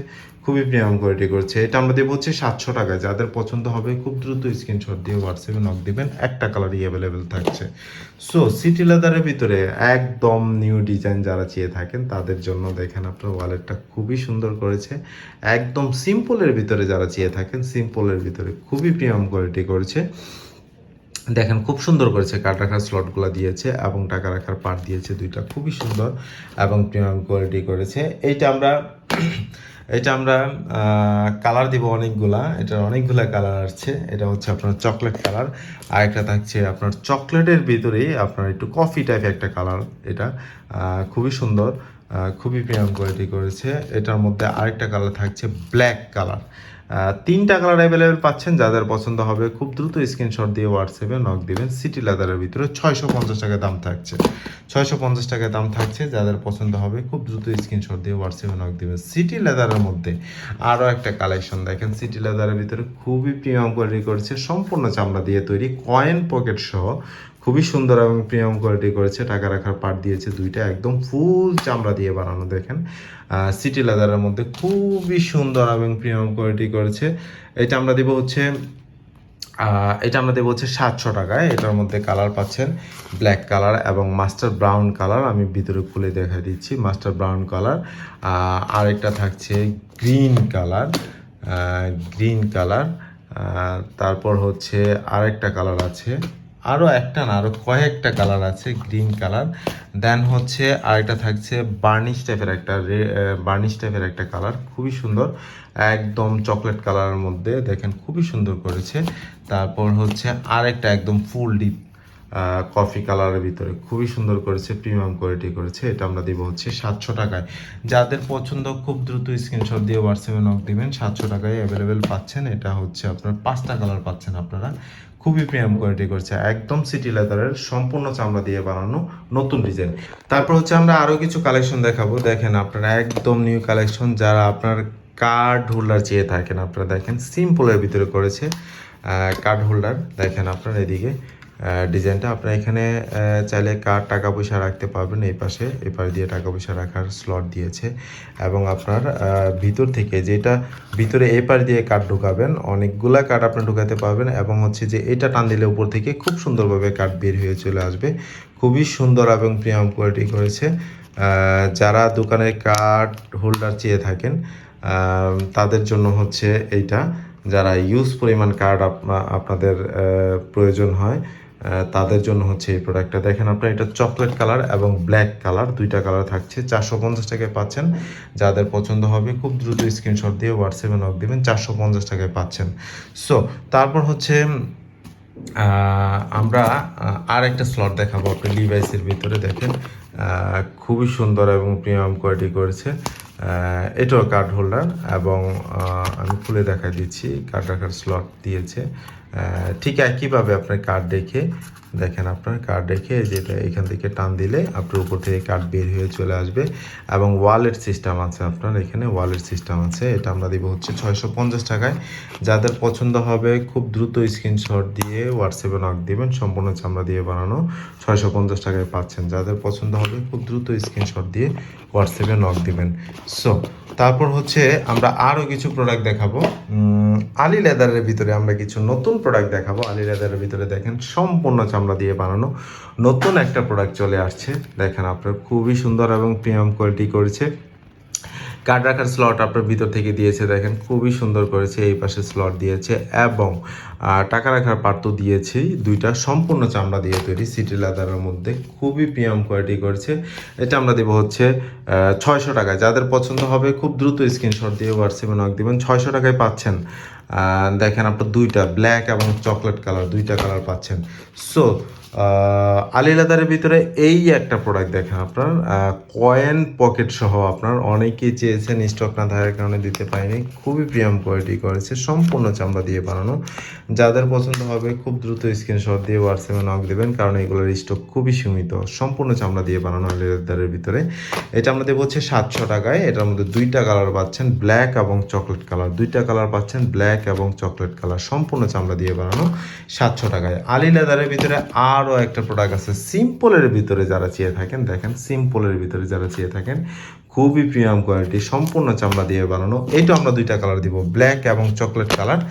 Speaker 1: খুবই প্রিমিয়াম কোয়ালিটি করছে। এটা আমরা দেবো হচ্ছে সাতশো টাকা যাদের পছন্দ হবে খুব দ্রুত স্ক্রিনশট দিয়ে হোয়াটসঅ্যাপে নক দিবেন। একটা কালারই অ্যাভেলেবেল থাকছে। সো সিটি লেদারের ভিতরে একদম নিউ ডিজাইন যারা চেয়ে থাকেন, তাদের জন্য দেখেন আপনার ওয়ালেটটা খুবই সুন্দর করেছে। একদম সিম্পলের ভিতরে যারা চেয়ে থাকেন সিম্পলের ভিতরে খুবই প্রিমিয়াম কোয়ালিটি করেছে। দেখেন খুব সুন্দর করেছে। কার্ড রাখার স্লটগুলো দিয়েছে এবং টাকা রাখার পার্ট দিয়েছে দুইটা। খুবই সুন্দর এবং প্রিমিয়াম কোয়ালিটি করেছে। এইটা আমরা এটা আমরা কালার দিব অনেকগুলা। এটার অনেকগুলা কালার আসছে। এটা হচ্ছে আপনার চকলেট কালার আর একটা থাকছে আপনার চকলেটের ভিতরেই আপনার একটু কফি টাইপ একটা কালার এটা খুবই সুন্দর খুবই প্রিয়াম কোয়ালিটি করেছে। এটার মধ্যে আরেকটা কালার থাকছে ব্ল্যাক কালার তিনটা কালার অ্যাভেলেবেল পাচ্ছেন, যাদের পছন্দ হবে খুব দ্রুত স্ক্রিনশট দিয়ে হোয়াটসঅ্যাপে নক দিবেন। সিটি লেদারের ভিতরে ছয়শো পঞ্চাশ টাকা দাম থাকছে। ছয়শো পঞ্চাশ টাকা দাম থাকছে, যাদের পছন্দ হবে খুব দ্রুত স্ক্রিনশট দিয়ে হোয়াটসঅ্যাপে নক দিবেন। সিটি লেদারের মধ্যে আরও একটা কালেকশন দেখেন। সিটি লেদারের ভিতরে খুবই প্রিমিয়াম কোয়ালিটি করেছে, সম্পূর্ণ চামড়া দিয়ে তৈরি কয়েন পকেট সহ খুবই সুন্দর এবং প্রিমিয়াম কোয়ালিটি করেছে। টাকা রাখার পার্ট দিয়েছে দুইটা। একদম ফুল চামড়া দিয়ে বানানো দেখেন। সিটি লেদারের মধ্যে খুবই সুন্দর এবং প্রিমিয়াম কোয়ালিটি করেছে। এটা আমরা দেবো হচ্ছে এটা আমরা দেবো হচ্ছে সাতশো টাকায়। এটার মধ্যে কালার পাচ্ছেন ব্ল্যাক কালার এবং মাস্টার ব্রাউন কালার আমি ভিতরে খুলে দেখা দিচ্ছি মাস্টার ব্রাউন কালার আর একটা থাকছে গ্রিন কালার গ্রিন কালার তারপর হচ্ছে আরেকটা কালার আছে। আরও একটা না আরও কয়েকটা কালার আছে গ্রিন কালার দেন হচ্ছে আরেকটা থাকছে বার্নিশ টাইপের একটা রে বার্নিশ টাইপের একটা কালার খুবই সুন্দর। একদম চকলেট কালারের মধ্যে দেখেন খুবই সুন্দর করেছে। তারপর হচ্ছে আরেকটা একদম ফুল ডিপ কফি কালারের ভিতরে খুবই সুন্দর করেছে প্রিমিয়াম কোয়ালিটি করেছে। এটা আমরা দিব হচ্ছে সাতশো টাকায়। যাদের পছন্দ খুব দ্রুত স্ক্রিনশট দিয়ে হোয়াটসঅ্যাপে নক দিবেন, সাতশো টাকায় অ্যাভেলেবেল পাচ্ছেন। এটা হচ্ছে আপনার পাঁচটা কালার পাচ্ছেন আপনারা। খুবই প্রিমিয়াম কোয়ালিটি করছে, একদম সিটি লেদারের সম্পূর্ণ চামড়া দিয়ে বানানো নতুন ডিজাইন তারপর হচ্ছে আমরা আরও কিছু কালেকশন দেখাবো। দেখেন আপনারা একদম নিউ কালেকশন যারা আপনার কার্ড হোল্ডার চেয়ে থাকেন, আপনারা দেখেন সিম্পলের ভিতরে করেছে কার্ড হোল্ডার দেখেন আপনার এদিকে। ডিজাইনটা আপনারা এখানে চাইলে কার টাকা পয়সা রাখতে পারবেন এই পাশে এই পাশে দিয়ে টাকা পয়সা রাখার স্লট দিয়েছে। এবং আপনার ভিতর থেকে যেটা ভিতরে এই দিয়ে কার্ড ঢুকাবেন, অনেকগুলা কার্ড আপনি ঢুকাতে পারবেন এবং হচ্ছে যে এটা টান দিলে উপর থেকে খুব সুন্দরভাবে কার্ড বের হয়ে চলে আসবে। খুবই সুন্দর এবং প্রিমিয়াম কোয়ালিটি করেছে। যারা দোকানের কার্ড হোল্ডার চেয়ে থাকেন তাদের জন্য হচ্ছে এইটা। যারা ইউজ পরিমাণ কার্ড আপনাদের প্রয়োজন হয় তাদের জন্য হচ্ছে এই প্রোডাক্টটা দেখেন আপনার, এটা চকলেট কালার এবং ব্ল্যাক কালার দুইটা কালার থাকছে। চারশো পঞ্চাশ টাকায় পাচ্ছেন। যাদের পছন্দ হবে, খুব দ্রুত স্ক্রিনশট দিয়ে হোয়াটসঅ্যাপে নক দেবেন, চারশো পঞ্চাশ টাকায় পাচ্ছেন। সো তারপর হচ্ছে আমরা আর একটা স্লট দেখাবো আপনি ডিভাইসের ভিতরে, দেখেন। খুবই সুন্দর এবং প্রিমিয়াম কোয়ালিটি করেছে। এটাও কার্ড হোল্ডার এবং আমি খুলে দেখা দিচ্ছি কার্ড রাখার স্লট দিয়েছে। ঠিক একইভাবে আপনার কার্ড দেখে, দেখেন আপনার কার্ড রেখে যেটা এখান থেকে টান দিলে আপনার উপর থেকে কার্ড বের হয়ে চলে আসবে এবং ওয়ালেট সিস্টেম আছে আপনার, এখানে ওয়ালেট সিস্টেম আছে, এটা আমরা দিব হচ্ছে ছয়শো পঞ্চাশ টাকায়। যাদের পছন্দ হবে খুব দ্রুত স্ক্রিনশট দিয়ে হোয়াটসঅ্যাপে নক দিবেন, সম্পূর্ণ চামড়া দিয়ে বানানো ছয়শো পঞ্চাশ টাকায় পাচ্ছেন। যাদের পছন্দ হবে খুব দ্রুত স্ক্রিনশট দিয়ে হোয়াটসঅ্যাপে নক দিবেন। সো তারপর হচ্ছে আমরা আরও কিছু প্রোডাক্ট দেখাবো। আলি লেদারের ভিতরে আমরা কিছু নতুন প্রোডাক্ট দেখাবো, আলি লেদারের ভিতরে দেখেন, সম্পূর্ণ চামড়া দিয়ে বানানো। নতুন একটা প্রোডাক্ট চলে আসছে। দেখেন আপনার খুবই সুন্দর এবং প্রিমিয়াম কোয়ালিটি করেছে। কার্ড রাখার স্লট আপনার ভিতর থেকে দিয়েছে, দেখেন, খুবই সুন্দর করেছে, এই পাশে স্লট দিয়েছে এবং টাকা রাখার পার্ট তো দিয়েছেই দুইটা সম্পূর্ণ চামড়া দিয়ে তৈরি, সিটি লাদারের মধ্যে। খুবই প্রিমিয়াম কোয়ালিটি করেছে। এটা আমরা দেবো হচ্ছে ছয়শো টাকায়। যাদের পছন্দ হবে, খুব দ্রুত স্ক্রিনশট দিয়ে হোয়াটসঅ্যাপে নক দিবেন। ছয়শো টাকায় পাচ্ছেন। দেখেন আপনার দুইটা ব্ল্যাক এবং চকলেট কালার দুইটা কালার পাচ্ছেন। সো আলি লেদারের ভিতরে এই একটা প্রোডাক্ট দেখেন আপনার। কয়েন পকেট সহ আপনার। অনেকেই চেয়েছেন স্টক না থাকার কারণে দিতে পারিনি। খুবই প্রিয়াম কোয়ালিটি করেছে। সম্পূর্ণ চামড়া দিয়ে বানানো। যাদের পছন্দ হবে খুব দ্রুত স্ক্রিনশট দিয়ে হোয়াটসঅ্যাপে নক দেবেন, কারণ এগুলোর স্টক খুবই সীমিত। সম্পূর্ণ চামড়া দিয়ে বানানো আলি লেদারের ভিতরে। এটা আমরা দেবো হচ্ছে সাতশো টাকায়। এটার মধ্যে দুইটা কালার পাচ্ছেন ব্ল্যাক এবং চকলেট কালার দুইটা কালার পাচ্ছেন ব্ল্যাক এবং চকলেট কালার সম্পূর্ণ চামড়া দিয়ে বানানো সাতশো টাকায়। আলি লেদারের ভিতরে আরও একটা প্রোডাক্ট আছে। সিম্পলের ভিতরে যারা চেয়ে থাকেন, দেখেন সিম্পলের ভিতরে যারা চেয়ে থাকেন খুবই প্রিমিয়াম কোয়ালিটি সম্পূর্ণ চামড়া দিয়ে বানানো। এইটা আমরা দুইটা কালার দিব ব্ল্যাক এবং চকলেট কালার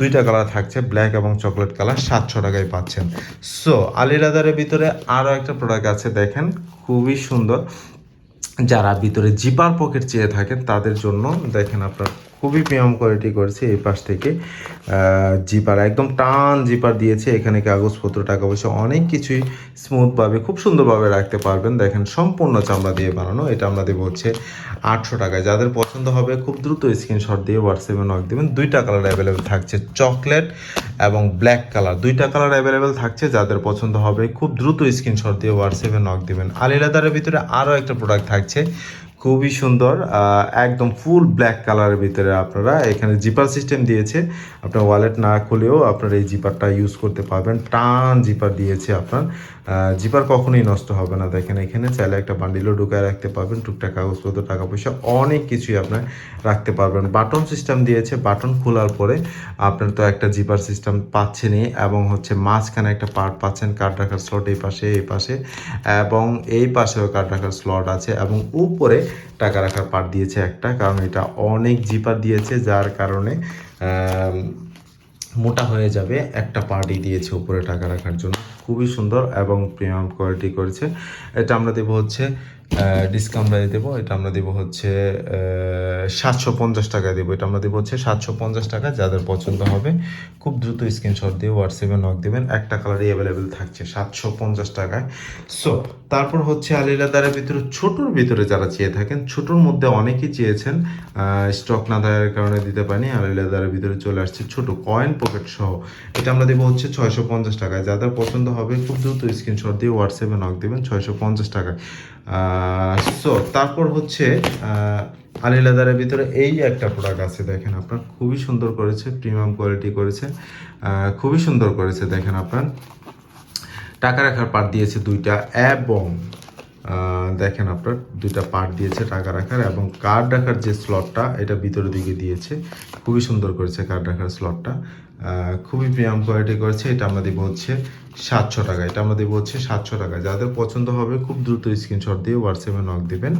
Speaker 1: দুইটা কালার থাকছে ব্ল্যাক এবং চকলেট কালার সাতশো টাকায় পাচ্ছেন। সো আলিরাদারের ভিতরে আরও একটা প্রোডাক্ট আছে, দেখেন, খুবই সুন্দর। যারা ভিতরে জিপার পকেট চেয়ে থাকেন, তাদের জন্য দেখেন আপনার খুবই প্রিমিয়াম কোয়ালিটি করেছে এই পাশ থেকে। জিপার একদম টান জিপার দিয়েছে। এখানে কাগজপত্র, টাকা পয়সা অনেক কিছুই স্মুথভাবে খুব সুন্দরভাবে রাখতে পারবেন। দেখেন, সম্পূর্ণ চামড়া দিয়ে বানানো। এটা আমরা দেবো হচ্ছে আটশো টাকায়। যাদের পছন্দ হবে, খুব দ্রুত স্ক্রিনশট দিয়ে হোয়াটসঅ্যাপে নক দেবেন। দুইটা কালার অ্যাভেলেবেল থাকছে চকলেট এবং ব্ল্যাক কালার দুইটা কালার অ্যাভেলেবেল থাকছে। যাদের পছন্দ হবে, খুব দ্রুত স্ক্রিনশট দিয়ে হোয়াটসঅ্যাপে নক দেবেন। আলি লেদারের ভিতরে আরও একটা প্রোডাক্ট থাকছে খুবই সুন্দর একদম ফুল ব্ল্যাক কালারের ভিতরে আপনারা এখানে জিপার সিস্টেম দিয়েছে। আপনার ওয়ালেট না খুলেও আপনারা এই জিপারটা ইউজ করতে পারবেন। টান জিপার দিয়েছে আপনার। জিপার কখনোই নষ্ট হবে না। দেখেন এখানে চাইলে একটা বান্ডিলও ঢুকায় রাখতে পারবেন, টুকটাক কাগজপত্র টাকা পয়সা অনেক কিছুই আপনার রাখতে পারবেন। বাটন সিস্টেম দিয়েছে, বাটন খোলার পরে আপনার তো একটা জিপার সিস্টেম পাচ্ছেনই এবং হচ্ছে মাঝখানে একটা পার্ট পাচ্ছেন কার্ড রাখার স্লট এই পাশে এই পাশে এবং এই পাশেও কার্ড রাখার স্লট আছে এবং উপরে টাকা রাখার পার্ট দিয়েছে একটা, কারণ এটা অনেক জিপার দিয়েছে, যার কারণে মোটা হয়ে যাবে। একটা পার্টি দিয়েছে উপরে টাকা রাখার জন্য। খুবই সুন্দর এবং প্রিমিয়াম কোয়ালিটি করেছে। এটা আমরা দেবো হচ্ছে ডিসকাউন্ট প্রাইস দেবো, এটা আমরা দেবো হচ্ছে সাতশো পঞ্চাশ টাকায় দেবো। এটা আমরা দেবো হচ্ছে সাতশো পঞ্চাশ টাকা, যাদের পছন্দ হবে। খুব দ্রুত স্ক্রিনশট দিয়ে হোয়াটসঅ্যাপে নক দেবেন, একটা কালারই অ্যাভেলেবেল থাকছে, সাতশো পঞ্চাশ টাকায়। সো তারপর হচ্ছে আলিলাদারের ভিতরে, ছোটোর ভিতরে যারা চেয়ে থাকেন, ছোটোর মধ্যে অনেকেই চেয়েছেন স্টক না থাকার কারণে দিতে পারিনি আলিলাদারের ভিতরে চলে আসছে ছোট কয়েন পকেট সহ। এটা আমরা দেবো হচ্ছে ছয়শো পঞ্চাশ টাকায়। যাদের পছন্দ হবে, খুব দ্রুত স্ক্রিনশট দিয়ে হোয়াটসঅ্যাপে নক দেবেন, ছয়শো পঞ্চাশ টাকায়। সো তারপর হচ্ছে আলি লেদারের ভিতরে এই একটা প্রোডাক্ট আছে, দেখেন আপনার, খুবই সুন্দর করেছে প্রিমিয়াম কোয়ালিটি করেছে খুবই সুন্দর করেছে, দেখেন আপনার। টাকা রাখার পার্ট দিয়েছে দুইটা, এবং দেখেন আপনার, দুইটা পার্ট দিয়েছে টাকা রাখার, এবং কার্ড রাখার যে স্লটটা এটা ভিতরের দিকে দিয়েছে, খুবই সুন্দর করেছে কার্ড রাখার স্লটটা খুবই প্রিমিয়াম কোয়ালিটি করেছে, এটা আমরা দিব হচ্ছে সাতশো টাকা। এটা আমরা দিব হচ্ছে সাতশো টাকা। যাদের পছন্দ হবে, খুব দ্রুত স্ক্রিনশট দিয়ে হোয়াটসঅ্যাপে নক দিবেন।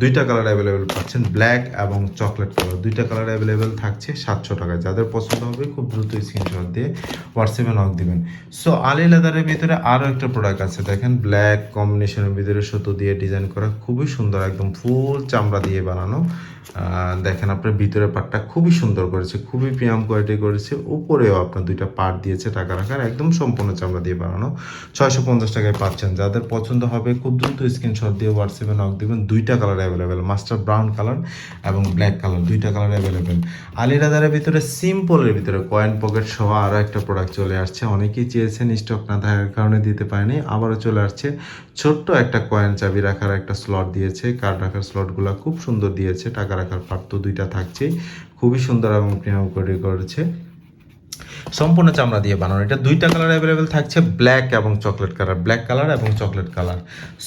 Speaker 1: দুইটা কালার অ্যাভেলেবেল পাচ্ছেন ব্ল্যাক এবং চকলেট কালার দুইটা কালার অ্যাভেলেবেল থাকছে সাতশো টাকায়। যাদের পছন্দ হবে, খুব দ্রুত স্ক্রিনশট দিয়ে হোয়াটসঅ্যাপে নক দিবেন। সো আলি লেদারের ভিতরে আরও একটা প্রোডাক্ট আছে। দেখেন ব্ল্যাক কম্বিনেশনের ভিতরে সুতো দিয়ে ডিজাইন করা। খুবই সুন্দর, একদম ফুল চামড়া দিয়ে বানানো। দেখেন, আপনার ভিতরে পাটটা খুবই সুন্দর করেছে। খুবই প্রিয়াম কোয়ালিটি করেছে। উপরেও আপনার দুইটা পার্ট দিয়েছে টাকা রাখার, একদম সম্পূর্ণ চামড়া দিয়ে বানানো। ছয়শো পঞ্চাশ টাকায় পাচ্ছেন। যাদের পছন্দ হবে, খুব দ্রুত স্ক্রিনশট দিয়ে হোয়াটসঅ্যাপে নক দিবেন। দুইটা colour available master brown colour এবং ব্ল্যাক কালার দুইটা কালার অ্যাভেলেবেল আলিরাদারের ভিতরে সিম্পলের ভিতরে কয়েন পকেট সহ আরও একটা প্রোডাক্ট চলে আসছে। অনেকেই চেয়েছেন স্টক না থাকার কারণে দিতে পারেনি। আবারও চলে আসছে। ছোট্ট একটা কয়েন চাবি রাখার একটা স্লট দিয়েছে। কার্ড রাখার স্লটগুলো খুব সুন্দর দিয়েছে। টাকা রাখার পার্ট তো দুইটা থাকছেই। খুবই সুন্দর এবং প্রিমিয়াম করে করেছে সম্পূর্ণ চামড়া দিয়ে বানানো। এটা দুইটা কালার অ্যাভেলেবেল থাকছে ব্ল্যাক এবং চকলেট কালার ব্ল্যাক কালার এবং চকলেট কালার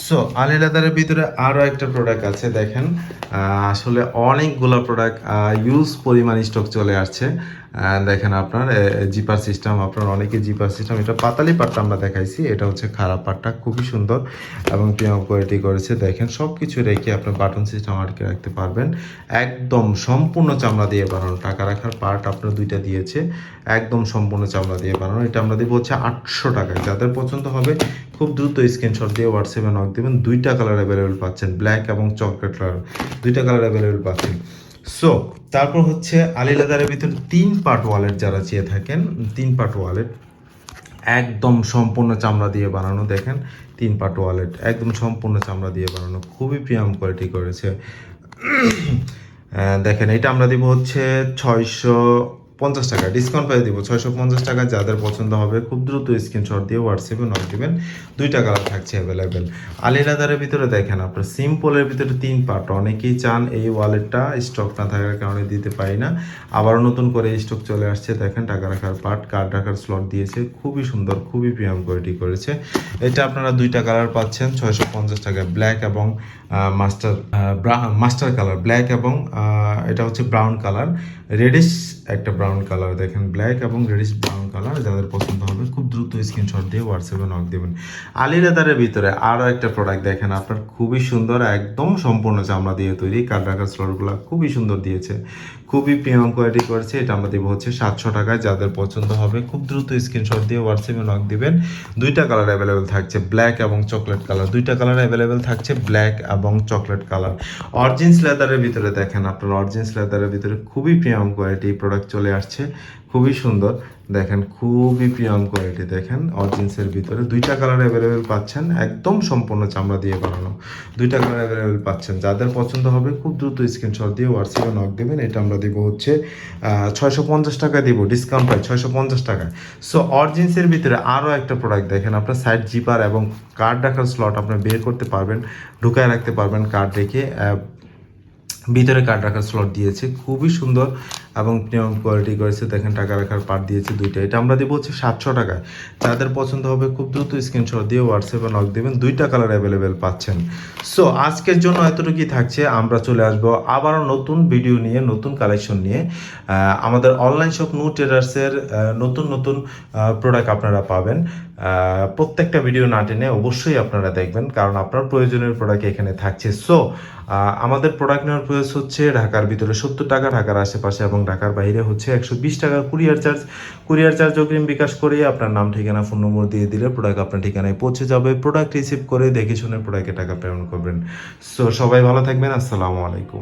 Speaker 1: সো আলি লেদারের ভিতরে আরও একটা প্রোডাক্ট আছে, দেখেন। আসলে অনেকগুলো প্রোডাক্ট ইউজ পরিমাণ স্টক চলে আসছে। দেখেন আপনার জিপার সিস্টেম আপনার অনেকে জিপার সিস্টেম এটা পাতালি পাটটা আমরা দেখাইছি, এটা হচ্ছে খারাপ পাটটা, খুবই সুন্দর এবং প্রিমিয়াম কোয়ালিটি করেছে। দেখেন সব কিছু রেখে আপনার বাটন সিস্টেম আটকে রাখতে পারবেন। একদম সম্পূর্ণ চামড়া দিয়ে বানানো, টাকা রাখার পার্ট আপনার দুইটা দিয়েছে, একদম সম্পূর্ণ চামড়া দিয়ে বানানো। এটা আমরা দেবো হচ্ছে আটশো টাকায় যাদের পছন্দ হবে, খুব দ্রুত স্ক্রিনশট দিয়ে হোয়াটসঅ্যাপে নক দেবেন। দুইটা কালার অ্যাভেলেবেল পাচ্ছেন ব্ল্যাক এবং চকলেট কালার দুইটা কালার অ্যাভেলেবেল পাচ্ছেন। সো তারপর হচ্ছে আলি লাদারের ভিতরে তিন পার্ট ওয়ালেট যারা চেয়ে থাকেন, তিন পার্ট ওয়ালেট একদম সম্পূর্ণ চামড়া দিয়ে বানানো, দেখেন, তিন পার্ট ওয়ালেট একদম সম্পূর্ণ চামড়া দিয়ে বানানো, খুবই প্রিয়াম কোয়ালিটি করেছে। [CLEARS THROAT] দেখেন, এটা আমরা দিব হচ্ছে ছয়শো পঞ্চাশ টাকা ডিসকাউন্ট পেয়ে দিব। ছয়শো পঞ্চাশ টাকা যাদের পছন্দ হবে, খুব দ্রুত স্ক্রিনশট দিয়ে হোয়াটসঅ্যাপে নক দিবেন। দুইটা কালার থাকছে অ্যাভেলেবেল আলিলাদারের ভিতরে দেখেন আপনার সিম্পলের ভিতরে তিন পার্ট অনেকেই চান এই ওয়ালেটটা স্টক না থাকার কারণে দিতে পারি না। আবার নতুন করে স্টক চলে আসছে। দেখেন টাকা রাখার পার্ট কার্ড রাখার স্লট দিয়েছে। খুবই সুন্দর, খুবই প্রিয়াম কোয়ালিটি করেছে। এটা আপনারা দুইটা কালার পাচ্ছেন, ছয়শো পঞ্চাশ টাকা ব্ল্যাক এবং মাস্টার মাস্টার কালার ব্ল্যাক এবং এটা হচ্ছে ব্রাউন কালার রেডিশ একটা ব্রাউন কালার দেখেন ব্ল্যাক এবং রেডিশ ব্রাউন কালার যাদের পছন্দ হবে, খুব দ্রুত স্ক্রিনশট দিয়ে হোয়াটসঅ্যাপে নক দেবেন। আলি লেদারের ভিতরে আরও একটা প্রোডাক্ট দেখেন, আপনার খুবই সুন্দর, একদম সম্পূর্ণ চামড়া দিয়ে তৈরি কাঠ রাখার স্লটগুলো খুবই সুন্দর দিয়েছে। খুবই প্রিমিয়াম কোয়ালিটি করেছে, এটা আমরা হচ্ছে সাতশো টাকায়, যাদের পছন্দ হবে, খুব দ্রুত স্ক্রিনশট দিয়ে হোয়াটসঅ্যাপে নক দিবেন। দুইটা কালার অ্যাভেলেবেল থাকছে ব্ল্যাক এবং চকলেট কালার দুইটা কালার অ্যাভেলেবেল থাকছে ব্ল্যাক এবং চকলেট কালার অরিজিন্স লেদারের ভিতরে দেখেন আপনার অরিজিন্স লেদারের ভিতরে খুবই প্রিমিয়াম কোয়ালিটি প্রোডাক্ট চলে আসছে। খুবই সুন্দর। দেখেন, খুবই প্রিমিয়াম কোয়ালিটি দেখেন। অরিজিন্সের ভিতরে দুইটা কালার অ্যাভেলেবেল পাচ্ছেন। একদম সম্পূর্ণ চামড়া দিয়ে বানানো দুইটা কালার অ্যাভেলেবেল পাচ্ছেন। যাদের পছন্দ হবে, খুব দ্রুত স্ক্রিনশট দিয়ে হোয়াটসঅ্যাপে নক দেবেন। এটা আমরা দেবো হচ্ছে ছয়শো পঞ্চাশ টাকা দিব ডিসকাউন্ট পাই ছয়শো পঞ্চাশ টাকা সো অরিজিন্সের ভিতরে আরও একটা প্রোডাক্ট দেখেন। আপনার সাইড জিপার এবং কার্ড রাখার স্লট আপনার বের করতে পারবেন, ঢুকায় রাখতে পারবেন কার্ড রেখে। ভিতরে কার্ড রাখার স্লট দিয়েছে। খুবই সুন্দর। এবং প্রিমিয়াম কোয়ালিটি করেছে, দেখেন টাকা রাখার পার্ট দিয়েছে দুইটা। এটা আমরা দেবো হচ্ছে সাতশো টাকায় যাদের পছন্দ হবে খুব দ্রুত স্ক্রিনশট দিয়ে হোয়াটসঅ্যাপে নক দেবেন, দুইটা কালার অ্যাভেলেবেল পাচ্ছেন। সো আজকের জন্য এতটুকুই থাকছে, আমরা চলে আসব আবারও নতুন ভিডিও নিয়ে, নতুন কালেকশন নিয়ে। আমাদের অনলাইন শপ নু ট্রেডার্সের নতুন নতুন প্রোডাক্ট আপনারা পাবেন। প্রত্যেকটা ভিডিও না টেনে অবশ্যই আপনারা দেখবেন, কারণ আপনার প্রয়োজনীয় প্রোডাক্ট এখানে থাকছে। সো আমাদের প্রোডাক্ট নেওয়ার প্রয়োজন হচ্ছে ঢাকার ভিতরে সত্তর টাকা, ঢাকার আশেপাশে এবং ঢাকার বাইরে হচ্ছে একশো বিশ টাকা কুরিয়ার চার্জ। কুরিয়ার চার্জ অগ্রিম বিকাশ করে আপনার নাম, ঠিকানা, ফোন নম্বর দিয়ে দিলে প্রোডাক্ট আপনার ঠিকানায় পৌঁছে যাবে। প্রোডাক্ট রিসিভ করে দেখে শুনে প্রোডাক্টে টাকা পেমেন্ট করবেন। সো সবাই ভালো থাকবেন। আসসালামু আলাইকুম।